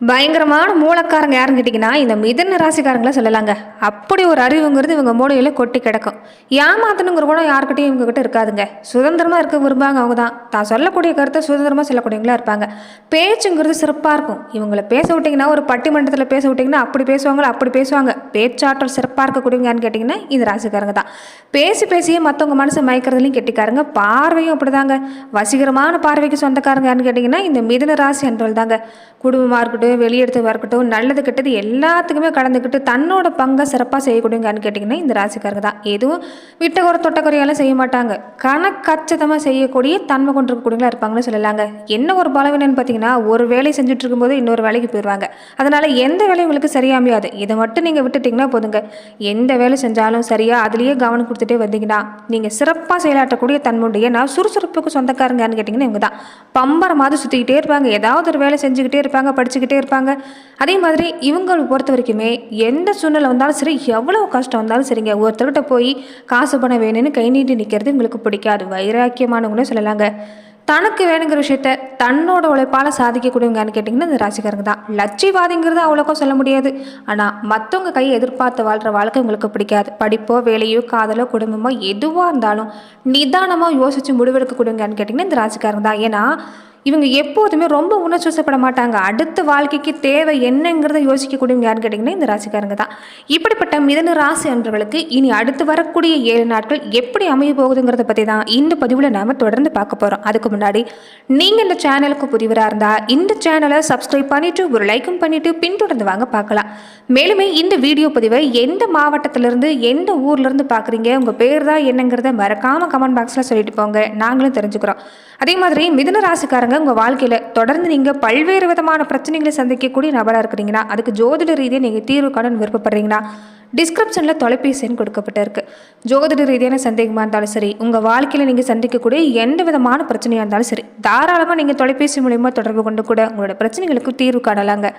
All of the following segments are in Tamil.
பயங்கரமான மூலக்காரங்க யாருன்னு கேட்டிங்கன்னா இந்த மிதன ராசிக்காரங்களை சொல்லலாங்க. அப்படி ஒரு அறிவுங்கிறது இவங்க மூலையில் கொட்டி கிடக்கும். ஏமாத்தணுங்கிற கூட யாருக்கிட்டையும் இவங்ககிட்ட இருக்காதுங்க. சுதந்திரமாக இருக்க விரும்பாங்க அவங்க தான். தான் சொல்லக்கூடிய கருத்தை சுதந்திரமாக சொல்லக்கூடியவங்களா இருப்பாங்க. பேச்சுங்கிறது சிறப்பாக இருக்கும். இவங்களை பேச விட்டிங்கன்னா ஒரு பட்டிமன்றத்தில் பேச விட்டிங்கன்னா அப்படி பேசுவாங்களோ அப்படி பேசுவாங்க. பேச்சாற்றல் சிறப்பாக இருக்கக்கூடியவங்கன்னு கேட்டிங்கன்னா இந்த ராசிக்காரங்க தான். பேசி பேசியே மற்றவங்க மனசை மயக்கிறதுலையும் கெட்டிக்காருங்க. பார்வையும் அப்படிதாங்க. வசீகரமான பார்வைக்கு சொந்தக்காரங்க யாருன்னு கேட்டிங்கன்னா இந்த மிதன ராசி என்பவள் தாங்க குடும்பமாக இருக்கட்டும் வெளியெடுத்து இருக்கட்டும் நல்லது கெட்டது எல்லாத்துக்குமே கலந்துக்கிட்டு தன்னோட பங்கை சிறப்பாக செய்யக்கூடியங்கன்னு கேட்டிங்கன்னா இந்த ராசிக்காரங்க தான். எதுவும் விட்டகுறை தொட்டக்குறையெல்லாம் செய்ய மாட்டாங்க. கணக்கச்சிதமாக செய்யக்கூடிய தன்மை கொண்டிருக்கக்கூடியவங்களா இருப்பாங்கன்னு சொல்லலாங்க. என்ன ஒரு பலவீனம்னு பார்த்தீங்கன்னா ஒரு வேலை செஞ்சுட்டு இருக்கும்போது இன்னொரு வேலைக்கு போயிடுவாங்க அதனால் எந்த வேலையும் உங்களுக்கு சரியாக அமையாது இதை மட்டும் நீங்கள் விட்டுட்டிங்கன்னா போதுங்க. எந்த வேலை செஞ்சாலும் சரியாக அதுலேயே கவனம் கொடுத்துட்டே வந்தீங்கன்னா நீங்கள் சிறப்பாக செயலாற்றக்கூடிய தன்மையுடைய நான் சுறுசுறுப்புக்கு சொந்தக்காரங்கன்னு கேட்டிங்கன்னா இவங்க தான். பம்பரம் மாதிரி சுற்றிக்கிட்டே இருப்பாங்க. ஏதாவது ஒரு வேலை செஞ்சுக்கிட்டே இருப்பாங்க படிச்சுக்கிட்டே இருப்பாங்க. அதே மாதிரி இவங்களை பொறுத்த வரைக்குமே எந்த சூழ்நிலை வந்தாலும் சரி எவ்வளோ கஷ்டம் வந்தாலும் சரிங்க. ஒருத்தர்கிட்ட போய் காசு பணம் வேணும்னு கை நீட்டி நிற்கிறது உங்களுக்கு பிடிக்காது. வைராக்கியமானவங்களும் சொல்லலாங்க. தனக்கு வேணுங்கிற விஷயத்த தன்னோட உழைப்பால் சாதிக்கக்கூடியவங்கன்னு கேட்டிங்கன்னா இந்த ராசிக்காரங்க தான். லட்சியவாதிங்கிறது அவ்வளோக்கா சொல்ல முடியாது. ஆனால் மற்றவங்க கையை எதிர்பார்த்து வாழ்கிற வாழ்க்கை உங்களுக்கு பிடிக்காது. படிப்போ வேலையோ காதலோ குடும்பமோ எதுவாக இருந்தாலும் நிதானமாக யோசித்து முடிவெடுக்கக்கூடியவங்கன்னு கேட்டிங்கன்னா இந்த ராசிக்காரங்க தான். ஏன்னா இவங்க எப்போதுமே ரொம்ப உணர்ச்சிவசப்பட மாட்டாங்க. அடுத்த வாழ்க்கைக்கு தேவை என்னங்கிறத யோசிக்கக்கூடியவங்க யாருன்னு கேட்டிங்கன்னா இந்த ராசிக்காரங்க தான். இப்படிப்பட்ட மிதன ராசி அன்பர்களுக்கு இனி அடுத்து வரக்கூடிய ஏழு நாட்கள் எப்படி அமைய போகுதுங்கிறத பற்றி தான் இந்த பதிவில் நாம் தொடர்ந்து பார்க்க போகிறோம் அதுக்கு முன்னாடி நீங்கள் இந்த சேனலுக்கு புதிவராக இருந்தால் இந்த சேனலை சப்ஸ்கிரைப் பண்ணிவிட்டு ஒரு லைக்கும் பண்ணிவிட்டு பின்தொடர்ந்து வாங்க பார்க்கலாம். மேலுமே இந்த வீடியோ பதிவை எந்த மாவட்டத்திலேருந்து எந்த ஊர்லேருந்து பார்க்குறீங்க உங்கள் பேர் தான் என்னங்கிறத மறக்காமல் கமெண்ட் பாக்ஸில் சொல்லிட்டு போங்க. நாங்களும் தெரிஞ்சுக்கிறோம். அதே மாதிரி மிதுன ராசிக்காரங்க உங்கள் வாழ்க்கையில் தொடர்ந்து நீங்கள் பல்வேறு விதமான பிரச்சனைகளை சந்திக்கக்கூடிய நபராக இருக்கிறீங்கன்னா அதுக்கு ஜோதிட ரீதியாக நீங்கள் தீர்வு காண விருப்பப்படுறீங்கன்னா டிஸ்கிரிப்ஷனில் தொலைபேசி எண் கொடுக்கப்பட்டிருக்கு ஜோதிட ரீதியான சந்தேகமாக இருந்தாலும் சரி உங்கள் வாழ்க்கையில் நீங்கள் சந்திக்கக்கூடிய எந்த விதமான பிரச்சனையாக இருந்தாலும் சரி தாராளமாக நீங்கள் தொலைபேசி மூலயமா தொடர்பு கொண்டு கூட உங்களோட பிரச்சனைகளுக்கு தீர்வு காணலாங்க.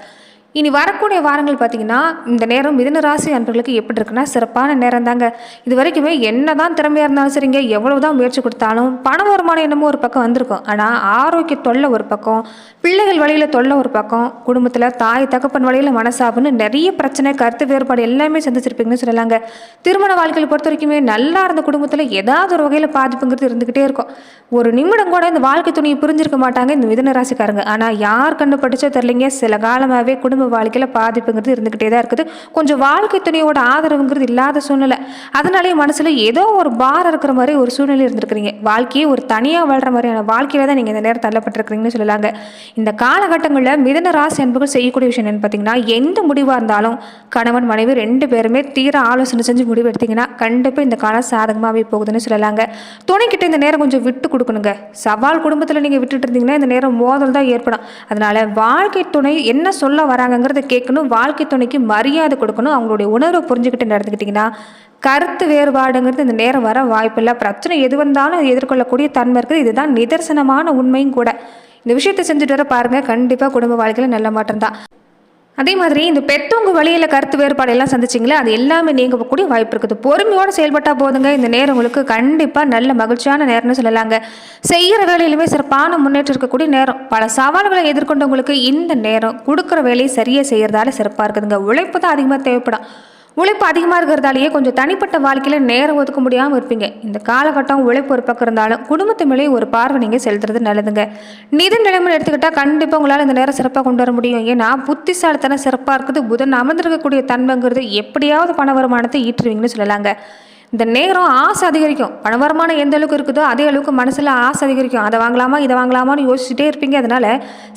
இனி வரக்கூடிய வாரங்கள் பார்த்தீங்கன்னா இந்த நேரம் மிதன ராசி அன்பர்களுக்கு எப்படி இருக்குன்னா சிறப்பான நேரம் தாங்க. இது வரைக்குமே என்ன தான் திறமையாக இருந்தாலும் சரிங்க எவ்வளவு தான் முயற்சி கொடுத்தாலும் பண வருமானம் என்னமோ ஒரு பக்கம் வந்திருக்கும். ஆனால் ஆரோக்கிய தொல்லை ஒரு பக்கம் பிள்ளைகள் வழியில் தொல்லை ஒரு பக்கம் குடும்பத்தில் தாய் தகப்பன் வழியில் மனசாப்புன்னு நிறைய பிரச்சனை கருத்து வேறுபாடு எல்லாமே சந்திச்சிருப்பீங்கன்னு சொல்லலாங்க. திருமண வாழ்க்கையில் பொறுத்த வரைக்குமே நல்லா இருந்த குடும்பத்தில் ஏதாவது ஒரு வகையில் பாதிப்புங்கிறது இருந்துக்கிட்டே இருக்கும். ஒரு நிமிடம் கூட இந்த வாழ்க்கை துணியை புரிஞ்சிருக்க மாட்டாங்க இந்த மிதன ராசிக்காரங்க. ஆனால் யார் கண்டுபிடிச்சோ தெரியலைங்க தெரிலிங்க சில காலமாகவே குடும்ப வாழ்க்கையில் பாதிப்புங்கிறது இருந்துக்கிட்டே தான் இருக்குது. கொஞ்சம் வாழ்க்கை துணையோட ஆதரவுங்கிறது இல்லாத சூழ்நிலை. அதனாலேயே மனசில் ஏதோ ஒரு பார் இருக்கிற மாதிரி ஒரு சூழ்நிலை இருந்திருக்கிறீங்க. வாழ்க்கையே ஒரு தனியாக வாழ்கிற மாதிரியான வாழ்க்கையில் தான் நீங்கள் இந்த நேரம் தள்ளப்பட்டிருக்கிறீங்கன்னு சொல்லலாங்க. இந்த காலகட்டங்களில் மிதன ராசி அன்புகள் செய்யக்கூடிய விஷயம் என்னென்னு பார்த்தீங்கன்னா எந்த முடிவாக இருந்தாலும் கணவன் மனைவி ரெண்டு பேருமே தீர ஆலோசனை செஞ்சு முடிவு எடுத்தீங்கன்னா கண்டிப்பாக இந்த காலம் சாதகமாகவே போகுதுன்னு சொல்லலாங்க. துணைக்கிட்ட இந்த நேரம் கொஞ்சம் விட்டு கொடுக்கணுங்க. சவால் குடும்பத்தில் நீங்கள் விட்டுட்டு இருந்தீங்கன்னா இந்த நேரம் மோதல் தான் ஏற்படும். அதனால வாழ்க்கை துணை என்ன சொல்ல வராங்க வராங்கங்கிறத கேட்கணும் வாழ்க்கை துணைக்கு மரியாதை கொடுக்கணும் அவங்களுடைய உணர்வை புரிஞ்சுக்கிட்டு நடந்துக்கிட்டிங்கன்னா கருத்து வேறுபாடுங்கிறது இந்த நேரம் வர வாய்ப்பில்லை. பிரச்சனை எது வந்தாலும் எதிர்கொள்ளக்கூடிய தன்மை இருக்குது. இதுதான் நிதர்சனமான உண்மையும் கூட. இந்த விஷயத்தை செஞ்சுட்டு வர பாருங்கள் கண்டிப்பாக குடும்ப வாழ்க்கையில் நல்ல மாற்றம் தான். அதே மாதிரி இந்த பெத்தவங்க வழியில் கருத்து வேறுபாடு எல்லாம் சந்திச்சிங்களே அது எல்லாமே நீங்கக்கூடிய வாய்ப்பு இருக்குது. பொறுமையோடு செயல்பட்டால் போதுங்க. இந்த நேரம் உங்களுக்கு கண்டிப்பாக நல்ல மகிழ்ச்சியான நேரம்னு சொல்லலாங்க. செய்கிற வேலையிலுமே சிறப்பான முன்னேற்றம் இருக்கக்கூடிய நேரம். பல சவால்களை எதிர்கொண்டவங்களுக்கு இந்த நேரம் கொடுக்குற வேலையை சரியாக செய்கிறதால சிறப்பாக இருக்குதுங்க. உழைப்பு தான் அதிகமாக தேவைப்படும். உழைப்பு அதிகமாக இருக்கிறதாலேயே கொஞ்சம் தனிப்பட்ட வாழ்க்கையில் நேரம் ஒதுக்க முடியாமல் இருப்பீங்க. இந்த காலகட்டம் உழைப்பு ஒரு பக்கம் இருந்தாலும் குடும்பத்து மேலே ஒரு பார்வை நீங்கள் செலுத்துறது நல்லதுங்க. நிதி நிலைமை எடுத்துக்கிட்டால் கண்டிப்பாக உங்களால் இந்த நேரம் சிறப்பாக கொண்டு வர முடியும். ஏன்னா புத்திசாலித்தனம் சிறப்பாக இருக்குது புதன் அமர்ந்திருக்கக்கூடிய தன்மைங்கிறது எப்படியாவது பண வருமானத்தை ஈட்டுருவீங்கன்னு சொல்லலாங்க. இந்த நேரம் ஆசை அதிகரிக்கும். பண வருமானம் எந்த அளவுக்கு இருக்குதோ அதே அளவுக்கு மனசில் ஆசை அதிகரிக்கும். அதை வாங்கலாமா இதை வாங்கலாமான்னு யோசிச்சுட்டே இருப்பீங்க. அதனால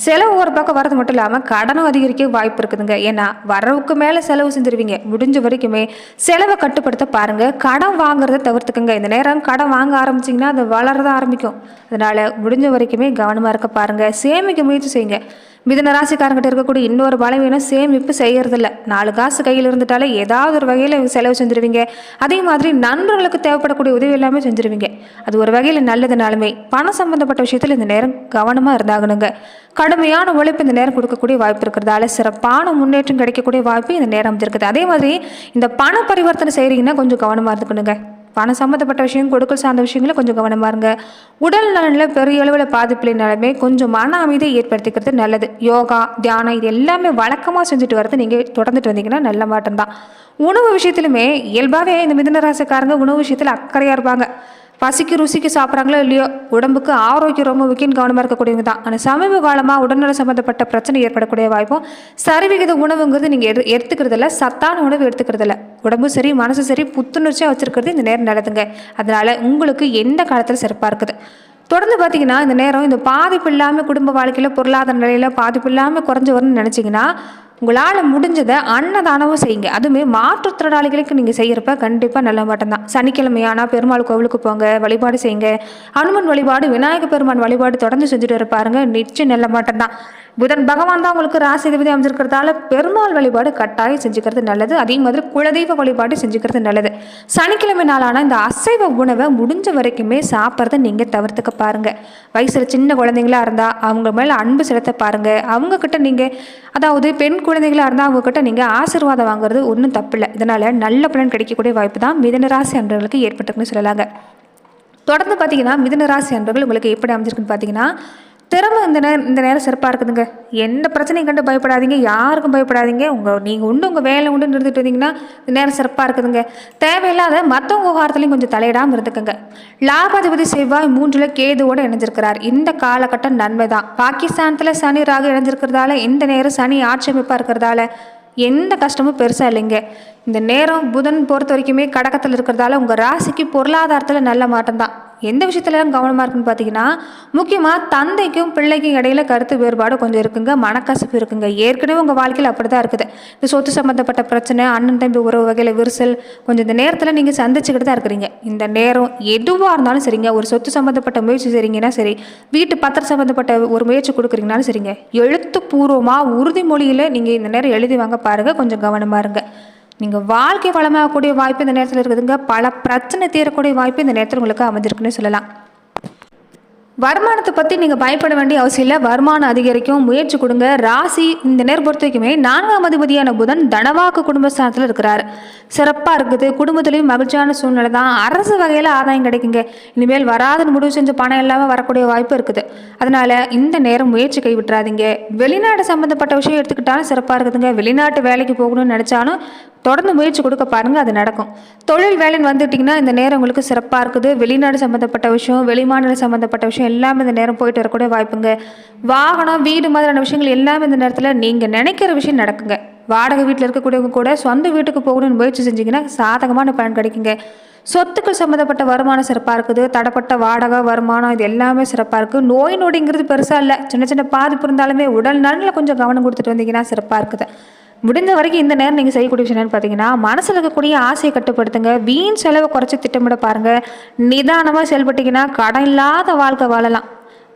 செலவு ஒரு பக்கம் வரது மட்டும் இல்லாமல் கடனும் அதிகரிக்க வாய்ப்பு இருக்குதுங்க. ஏன்னா வரவுக்கு மேலே செலவு செஞ்சுருவீங்க. முடிஞ்ச வரைக்குமே செலவை கட்டுப்படுத்த பாருங்கள் கடன் வாங்குறத தவிர்த்துக்குங்க. இந்த நேரம் கடன் வாங்க ஆரம்பிச்சிங்கன்னா அது வளரதான் ஆரம்பிக்கும். அதனால் முடிஞ்ச வரைக்குமே கவனமாக இருக்க பாருங்க. சேமிக்க முயற்சி செய்யுங்க. மிதன ராசிக்காரங்கிட்ட இருக்கக்கூடிய இன்னொரு பலவீனம் சேமிப்பு செய்யறதில்ல. நாலு காசு கையில் இருந்துட்டாலே ஏதாவது ஒரு வகையில் செலவு செஞ்சுருவீங்க. அதே மாதிரி நண்பர்களுக்கு தேவைப்படக்கூடிய உதவி எல்லாமே செஞ்சுருவீங்க. அது ஒரு வகையில் நல்லதுனாலுமே பணம் சம்பந்தப்பட்ட விஷயத்தில் இந்த நேரம் கவனமாக இருந்தாகணுங்க. கடுமையான உழைப்பு இந்த நேரம் கொடுக்கக்கூடிய வாய்ப்பு இருக்கிறதால சிறப்பான முன்னேற்றம் கிடைக்கக்கூடிய வாய்ப்பு இந்த நேரம் இருக்குது அதே மாதிரி இந்த பண பரிவர்த்தனை செய்கிறீங்கன்னா கொஞ்சம் கவனமாக இருந்துக்கணுங்க. பணம் சம்மந்தப்பட்ட விஷயம் கொடுக்கல் சார்ந்த விஷயங்களும் கொஞ்சம் கவனமாக இருங்க. உடல் நலனில் பெரிய அளவில் பாதிப்பில்லைனாலுமே கொஞ்சம் மன அமைதியை ஏற்படுத்திக்கிறது நல்லது. யோகா தியானம் இது எல்லாமே வழக்கமாக செஞ்சுட்டு வரது நீங்கள் தொடர்ந்துட்டு வந்தீங்கன்னா நல்ல மாட்டம் தான். உணவு விஷயத்துலையுமே இயல்பாகவே இந்த மிதன ராசிக்காரங்க உணவு விஷயத்தில் அக்கறையாக இருப்பாங்க. பசிக்கு ருசிக்கு சாப்பிட்றாங்களோ இல்லையோ உடம்புக்கு ஆரோக்கியம் ரொம்ப முக்கியம் கவனமாக இருக்கக்கூடியவங்க தான். ஆனால் சமீப காலமாக உடல்நல சம்மந்தப்பட்ட பிரச்சனை ஏற்படக்கூடிய வாய்ப்பும் சரிவிகித உணவுங்கிறது நீங்கள் எடு எடுத்துக்கிறதில்ல சத்தான உணவு எடுத்துக்கிறதில்ல. உடம்பு சரி மனசு சரி புத்துணர்ச்சியாக வச்சுருக்கிறது இந்த நேரம் நல்லதுங்க. அதனால் உங்களுக்கு எந்த காலத்தில் சிறப்பாக இருக்குது? தொடர்ந்து பார்த்தீங்கன்னா இந்த நேரம் இந்த பாதிப்பு இல்லாமல் குடும்ப வாழ்க்கையில் பொருளாதார நிலையில் பாதிப்பு இல்லாமல் குறைஞ்சி வரும்னு நினச்சிங்கன்னா உங்களால் முடிஞ்சதை அன்னதானமும் செய்யுங்க. அதுவுமே மாற்றுத்திறனாளிகளுக்கு நீங்கள் செய்கிறப்ப கண்டிப்பாக நல்ல மட்டும்தான் சனிக்கிழமையானா பெருமாள் கோவிலுக்கு போங்க வழிபாடு செய்யுங்க. அனுமன் வழிபாடு விநாயக பெருமான் வழிபாடு தொடர்ந்து செஞ்சுட்டு இருப்பாருங்க நிச்சயம் நல்ல மட்டும்தான் புதன் பகவான் தான் உங்களுக்கு ராசிதிபதி அமைஞ்சிருக்கிறதால பெருமாள் வழிபாடு கட்டாயம் செஞ்சுக்கிறது நல்லது. அதே மாதிரி குலதெய்வ வழிபாடு செஞ்சுக்கிறது நல்லது. சனிக்கிழமை நாளான இந்த அசைவ உணவை முடிஞ்ச வரைக்குமே சாப்பிட்றத நீங்கள் தவிர்த்துக்க பாருங்கள் வயசில் சின்ன குழந்தைங்களா இருந்தால் அவங்க மேலே அன்பு செலுத்த பாருங்கள் அவங்கக்கிட்ட நீங்கள் அதாவது பெண் குழந்தைகளாக இருந்தால் அவங்கக்கிட்ட நீங்கள் ஆசீர்வாதம் வாங்குறது ஒன்றும் தப்பில்லை. இதனால் நல்ல பலன் கிடைக்கக்கூடிய வாய்ப்பு தான் மிதனராசி அன்றவர்களுக்கு ஏற்பட்டிருக்குன்னு சொல்லலாங்க. தொடர்ந்து பார்த்தீங்கன்னா மிதனராசி அன்பர்கள் உங்களுக்கு எப்படி அமைஞ்சிருக்குன்னு பார்த்தீங்கன்னா திறமை இந்த நேரம் இந்த நேரம் சிறப்பாக இருக்குதுங்க. எந்த பிரச்சனையும் கண்டு பயப்படாதீங்க. யாருக்கும் பயப்படாதீங்க. உங்கள் நீங்கள் உண்டு உங்கள் வேலை உண்டு நிறுத்திட்டு இருந்தீங்கன்னா இந்த நேரம் சிறப்பாக இருக்குதுங்க. தேவையில்லாத மற்றவங்க விவகாரத்துலையும் கொஞ்சம் தலையிடாமல் இருந்துக்குங்க. லாபாதிபதி செவ்வாய் மூன்றில் கேதுவோடு இணைஞ்சிருக்கிறார். இந்த காலகட்டம் நன்மை தான் பாகிஸ்தானத்தில் சனி ராகு இணைஞ்சிருக்கிறதால இந்த நேரம் சனி ஆட்சேமிப்பாக இருக்கிறதால எந்த கஷ்டமும் பெருசாக இல்லைங்க. இந்த நேரம் புதன் பொறுத்த வரைக்குமே கடகத்தில் இருக்கிறதால உங்கள் ராசிக்கு பொருளாதாரத்தில் நல்ல மாற்றம் தான் எந்த விஷயத்துலலாம் கவனமாக இருக்குன்னு பார்த்தீங்கன்னா முக்கியமாக தந்தைக்கும் பிள்ளைக்கும் இடையில கருத்து வேறுபாடு கொஞ்சம் இருக்குங்க. மனக்கசப்பு இருக்குங்க. ஏற்கனவே உங்கள் வாழ்க்கையில் அப்படி தான் இருக்குது. இந்த சொத்து சம்மந்தப்பட்ட பிரச்சனை அண்ணன் தம்பி உறவு வகையில் விரிசல் கொஞ்சம் இந்த நேரத்தில் நீங்கள் சந்திச்சுக்கிட்டு தான் இருக்கிறீங்க. இந்த நேரம் எதுவாக இருந்தாலும் சரிங்க. ஒரு சொத்து சம்மந்தப்பட்ட முயற்சி செய்றீங்கன்னா சரி வீட்டு பத்திரம் சம்மந்தப்பட்ட ஒரு முயற்சி கொடுக்குறீங்கனாலும் சரிங்க. எழுத்துப்பூர்வமாக உறுதிமொழியில் நீங்கள் இந்த நேரம் எழுதி வாங்க பாருங்கள் கொஞ்சம் கவனமாக இருங்க. நீங்கள் வாழ்க்கை வளமாகக்கூடிய வாய்ப்பு இந்த நேரத்தில் இருக்குதுங்க. பல பிரச்சனை தீரக்கூடிய வாய்ப்பு இந்த நேரத்தில் உங்களுக்கு அமைஞ்சிருக்குன்னு சொல்லலாம். வருமானத்தை பற்றி நீங்கள் பயப்பட வேண்டிய அவசியம் இல்லை. வருமானம் அதிகரிக்கும். முயற்சி கொடுங்க. ராசி இந்த நேரம் பொறுத்த வரைக்குமே நான்காம் அதிபதியான புதன் தனவாக்கு குடும்பஸ்தானத்தில் இருக்கிறார். சிறப்பாக இருக்குது. குடும்பத்துலேயும் மகிழ்ச்சியான சூழ்நிலை தான். அரசு வகையில் ஆதாயம் கிடைக்குங்க. இனிமேல் வராதுன்னு முடிவு செஞ்ச பணம் இல்லாமல் வரக்கூடிய வாய்ப்பு இருக்குது. அதனால் இந்த நேரம் முயற்சி கைவிட்டுறாதீங்க. வெளிநாடு சம்மந்தப்பட்ட விஷயம் எடுத்துக்கிட்டாலும் சிறப்பாக இருக்குதுங்க. வெளிநாட்டு வேலைக்கு போகணும்னு நினச்சாலும் தொடர்ந்து முயற்சி கொடுக்க பாருங்கள் அது நடக்கும். தொழில் வேலைன்னு வந்துட்டிங்கன்னா இந்த நேரம் உங்களுக்கு சிறப்பாக இருக்குது. வெளிநாடு சம்மந்தப்பட்ட விஷயம் வெளிமாநில சம்மந்தப்பட்ட விஷயம் எல்லாமே இந்த நேரம் போயிட்டு வரக்கூடிய வாய்ப்புங்க. வாகனம் வீடு மாதிரியான விஷயங்கள் எல்லாமே இந்த நேரத்தில் நீங்கள் நினைக்கிற விஷயம் நடக்குங்க. வாடகை வீட்டில் இருக்கக்கூடியவங்க கூட சொந்த வீட்டுக்கு போகணும்னு முயற்சி செஞ்சீங்கன்னா சாதகமான பலன் கிடைக்குங்க. சொத்துக்கள் சம்மந்தப்பட்ட வருமானம் சிறப்பாக இருக்குது. தடப்பட்ட வாடகை வருமானம் இது எல்லாமே சிறப்பாக இருக்குது நோய் நொடிங்கிறது பெருசாக இல்லை. சின்ன சின்ன பாதிப்பு இருந்தாலுமே உடல் நலனில் கொஞ்சம் கவனம் கொடுத்துட்டு வந்தீங்கன்னா சிறப்பாக இருக்குது. முடிந்த வரைக்கும் இந்த நேரம் நீங்கள் செய்யக்கூடிய விஷயம் என்னென்னு பார்த்தீங்கன்னா மனசில் இருக்கக்கூடிய ஆசையை கட்டுப்படுத்துங்க. வீண் செலவை குறைச்சி திட்டமிட பாருங்கள் நிதானமாக செயல்பட்டிங்கன்னா கடன் இல்லாத வாழ்க்கை வாழலாம்.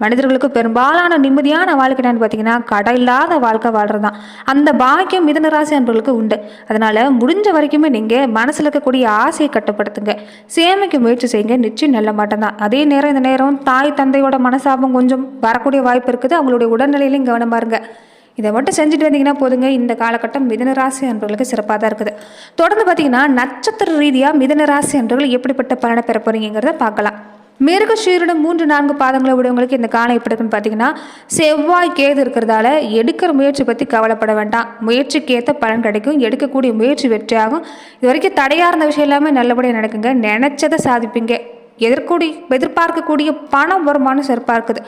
மனிதர்களுக்கு பெரும்பாலான நிம்மதியான வாழ்க்கை என்னன்னு பார்த்தீங்கன்னா கடன் இல்லாத வாழ்க்கை வாழ்கிறது தான் அந்த பாக்கியம் மிதன ராசி அன்பர்களுக்கு உண்டு. அதனால் முடிஞ்ச வரைக்குமே நீங்கள் மனசில் இருக்கக்கூடிய ஆசையை கட்டுப்படுத்துங்க. சேமிக்க முயற்சி செய்யுங்க. நிச்சயம் நல்ல மாட்டம் தான். அதே நேரம் இந்த நேரம் தாய் தந்தையோட மனசாபம் கொஞ்சம் வரக்கூடிய வாய்ப்பு இருக்குது. அவங்களுடைய உடல்நிலையிலையும் கவனமாக இருங்க. இதை மட்டும் செஞ்சுட்டு வந்தீங்கன்னா போதுங்க. இந்த காலகட்டம் மிதன ராசி அன்பர்களுக்கு சிறப்பாக தான் இருக்குது. தொடர்ந்து பார்த்தீங்கன்னா நட்சத்திர ரீதியாக மிதன ராசி அன்பர்கள் எப்படிப்பட்ட பலனை பெற போறீங்கிறத பார்க்கலாம். மிருக சீரிடம் மூன்று நான்கு பாதங்களை உடையவங்களுக்கு இந்த காலம் எப்படி இருக்குன்னு பார்த்தீங்கன்னா செவ்வாய் கேது இருக்கிறதால எடுக்கிற முயற்சி பற்றி கவலைப்பட வேண்டாம். முயற்சிக்கு ஏற்ற பலன் கிடைக்கும். எடுக்கக்கூடிய முயற்சி வெற்றியாகும். இது வரைக்கும் தடையாக இருந்த விஷயம் எல்லாமே நல்லபடியாக நடக்குங்க. நினச்சதை சாதிப்பீங்க. எதிர்கூடி எதிர்பார்க்கக்கூடிய பணம் வருமானம் சிறப்பாக இருக்குது.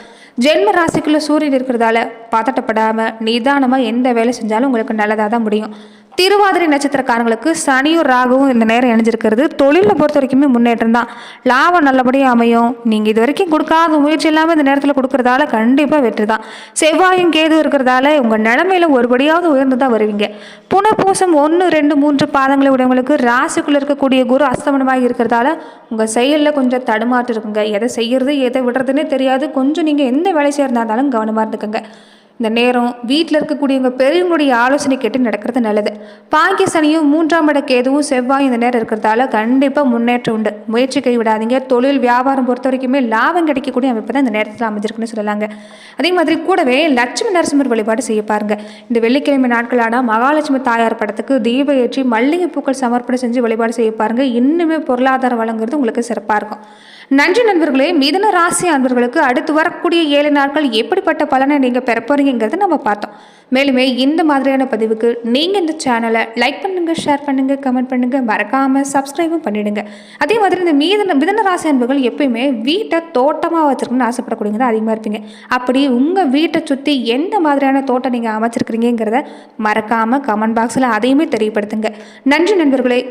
ஜென்ம ராசிக்குள்ளே சூரியன் இருக்கிறதால பதட்டப்படாமல் நிதானமாக எந்த வேலை செஞ்சாலும் உங்களுக்கு நல்லதாக தான் முடியும். திருவாதிரை நட்சத்திரக்காரங்களுக்கு சனியும் ராகுவும் இந்த நேரம் இணைஞ்சிருக்கிறது. தொழிலை பொறுத்த வரைக்குமே முன்னேற்றம் தான். லாபம் நல்லபடியாக அமையும். நீங்கள் இது வரைக்கும் கொடுக்காத முயற்சி இல்லாமல் இந்த நேரத்தில் கொடுக்குறதால கண்டிப்பாக வெற்றி தான். செவ்வாயும் கேது இருக்கிறதால உங்கள் நிலமையில ஒருபடியாவது உயர்ந்து தான் வருவீங்க. புனப்பூசம் ஒன்று ரெண்டு மூன்று பாதங்களை உடையவங்களுக்கு ராசிக்குள்ளே இருக்கக்கூடிய குரு அஸ்தமனமாக இருக்கிறதால உங்கள் செயலில் கொஞ்சம் தடுமாற்றம் இருக்குங்க. எதை செய்யறது எதை விடுறதுன்னே தெரியாது. கொஞ்சம் நீங்கள் எந்த வேலை செய்யறதா இருந்தாலும் கவனமாக இருந்துக்கோங்க. இந்த நேரம் வீட்டில் இருக்கக்கூடியவங்க பெரியவங்களுடைய ஆலோசனை கேட்டு நடக்கிறது நல்லது. பாக்கிய சனியும் மூன்றாம் இட கேதுவும் செவ்வாய் இந்த நேரம் இருக்கிறதால கண்டிப்பாக முன்னேற்றம் உண்டு. முயற்சி கைவிடாதீங்க. தொழில் வியாபாரம் பொறுத்த வரைக்குமே லாபம் கிடைக்கக்கூடிய அமைப்பு தான் இந்த நேரத்தில் அமைஞ்சிருக்குன்னு சொல்லலாங்க. அதே மாதிரி கூடவே லட்சுமி நரசிம்மர் வழிபாடு செய்ய பாருங்க. இந்த வெள்ளிக்கிழமை நாட்களான மகாலட்சுமி தாயார் படத்துக்கு தீப ஏற்றி மல்லிகை பூக்கள் சமர்ப்பணம் செஞ்சு வழிபாடு செய்ய பாருங்க. இன்னுமே பொருளாதாரம் வழங்குறது உங்களுக்கு சிறப்பாக இருக்கும். நன்றி நண்பர்களே. மிதன ராசி அன்பர்களுக்கு அடுத்து வரக்கூடிய ஏழு நாட்கள் எப்படிப்பட்ட பலனை நீங்கள் பெற போறீங்கிறத நம்ம பார்த்தோம். மேலுமே இந்த மாதிரியான பதிவுக்கு நீங்கள் இந்த சேனலை லைக் பண்ணுங்கள் ஷேர் பண்ணுங்கள் கமெண்ட் பண்ணுங்கள் மறக்காமல் சப்ஸ்கிரைபும் பண்ணிடுங்க. அதே மாதிரி இந்த மீதன மிதன ராசி அன்புகள் எப்பயுமே வீட்டை தோட்டமாக வச்சுருக்குன்னு ஆசைப்படக்கூடியவங்க அதிகமாக இருப்பீங்க. அப்படி உங்கள் வீட்டை சுற்றி எந்த மாதிரியான தோட்டம் நீங்கள் அமைச்சிருக்கிறீங்கிறத மறக்காமல் கமெண்ட் பாக்ஸில் அதையுமே தெரியப்படுத்துங்க. நன்றி நண்பர்களே.